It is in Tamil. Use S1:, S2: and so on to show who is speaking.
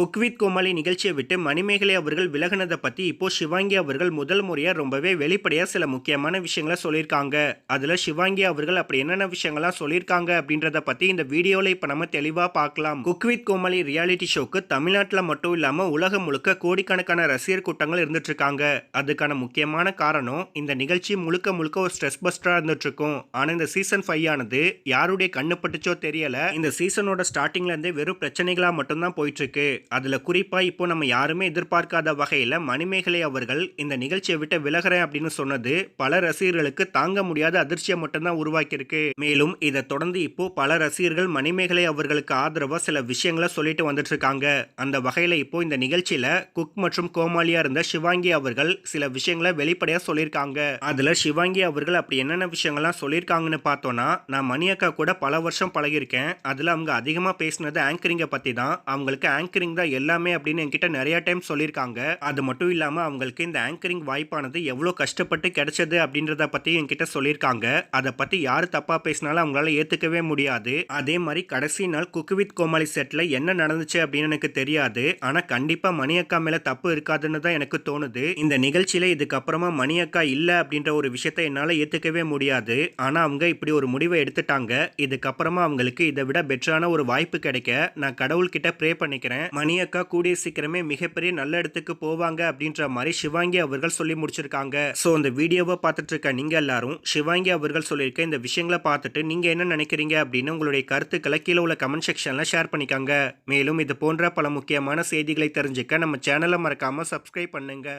S1: குக்வித் கோமாளி நிகழ்ச்சியை விட்டு மணிமேகலை அவர்கள் விலகினதை பற்றி இப்போ சிவாங்கி அவர்கள் முதல் முறையாக ரொம்பவே வெளிப்படையாக சில முக்கியமான விஷயங்களை சொல்லியிருக்காங்க. அதில் சிவாங்கி அவர்கள் அப்படி என்னென்ன விஷயங்கள்லாம் சொல்லியிருக்காங்க அப்படின்றத பற்றி இந்த வீடியோவில் இப்போ நம்ம தெளிவாக பார்க்கலாம். குக்வித் கோமாளி ரியாலிட்டி ஷோக்கு தமிழ்நாட்டில் மட்டும் இல்லாமல் உலகம் முழுக்க கோடிக்கணக்கான ரசிகர் கூட்டங்கள் இருந்துட்டு இருக்காங்க. அதுக்கான முக்கியமான காரணம் இந்த நிகழ்ச்சி முழுக்க முழுக்க ஒரு ஸ்ட்ரெஸ் பஸ்டராக இருந்துட்டு இருக்கும் ஆனால் இந்த சீசன் ஃபைவ் ஆனது யாருடைய கண்ணு பட்டுச்சோ தெரியல. இந்த சீசனோட ஸ்டார்டிங்ல இருந்து வெறும் பிரச்சனைகளாக மட்டும்தான் போயிட்டு இருக்கு. அதில் குறிப்பாக இப்போ நம்ம யாருமே எதிர்பார்க்காத வகையில் மணிமேகலை அவர்கள் இந்த நிகழ்ச்சியை விட்டு விலகிறேன் அப்படின்னு சொன்னது பல ரசிகர்களுக்கு தாங்க முடியாத அதிர்ச்சியை மட்டும்தான் உருவாக்கியிருக்கு. மேலும் இதை தொடர்ந்து இப்போ பல ரசிகர்கள் மணிமேகலை அவர்களுக்கு ஆதரவாக சில விஷயங்களை சொல்லிட்டு வந்துட்டு இருக்காங்க அந்த வகையில் இப்போ இந்த நிகழ்ச்சியில குக் மற்றும் கோமாளியா இருந்த சிவாங்கி அவர்கள் சில விஷயங்களை வெளிப்படையா சொல்லியிருக்காங்க. அதுல சிவாங்கி அவர்கள் அப்படி என்னென்ன விஷயங்கள்லாம் சொல்லியிருக்காங்கன்னு பார்த்தோம்னா நான் மணியக்கா கூட பல வருஷம் பழகியிருக்கேன். அதுல அவங்க அதிகமா பேசினது ஆங்கரிங்கை பத்தி தான் அவங்களுக்கு ஆங்கரிங் தான் எல்லாமே அப்படின்னு என்கிட்ட நிறைய டைம் சொல்லியிருக்காங்க. அது மட்டும் இல்லாமல் அவங்களுக்கு இந்த ஆங்கரிங் வாய்ப்பானது எவ்வளோ கஷ்டப்பட்டு கிடைச்சது அப்படின்றத பற்றி என்கிட்ட சொல்லியிருக்காங்க. அதை பற்றி யார் தப்பாக பேசினாலும் அவங்களால ஏற்றுக்கவே முடியாது. அதே மாதிரி கடைசி நாள் குக்கு வித் கோமாளி செட்டில் என்ன நடந்துச்சு அப்படின்னு எனக்கு தெரியாது. ஆனால் கண்டிப்பாக மணியக்கா மேலே தப்பு இருக்காதுன்னு தான் எனக்கு தோணுது. இந்த நிகழ்ச்சியில் இதுக்கப்புறமா மணியக்கா இல்லை அப்படின்ற ஒரு விஷயத்தை என்னால் ஏற்றுக்கவே முடியாது. ஆனால் அவங்க இப்படி ஒரு முடிவை எடுத்துட்டாங்க. இதுக்கப்புறமா அவங்களுக்கு இதை விட பெட்டரான ஒரு வாய்ப்பு கிடைக்க நான் கடவுள்கிட்ட ப்ரே பண்ணிக்கிறேன். மணியக்கா கூடிய சீக்கிரமே மிகப்பெரிய நல்ல இடத்துக்கு போவாங்க அப்படின்ற மாதிரி சிவாங்கி அவர்கள் சொல்லி முடிச்சிருக்காங்க. ஸோ அந்த வீடியோவை பார்த்துட்டு இருக்க நீங்க எல்லாரும் சிவாங்கி அவர்கள் சொல்லியிருக்க இந்த விஷயங்களை பார்த்துட்டு நீங்க என்ன நினைக்கிறீங்க அப்படின்னு உங்களுடைய கருத்துக்களை கீழே உள்ள கமெண்ட் செக்ஷன்ல ஷேர் பண்ணிக்காங்க. மேலும் இது போன்ற பல முக்கியமான செய்திகளை தெரிஞ்சுக்க நம்ம சேனலை மறக்காம சப்ஸ்கிரைப் பண்ணுங்க.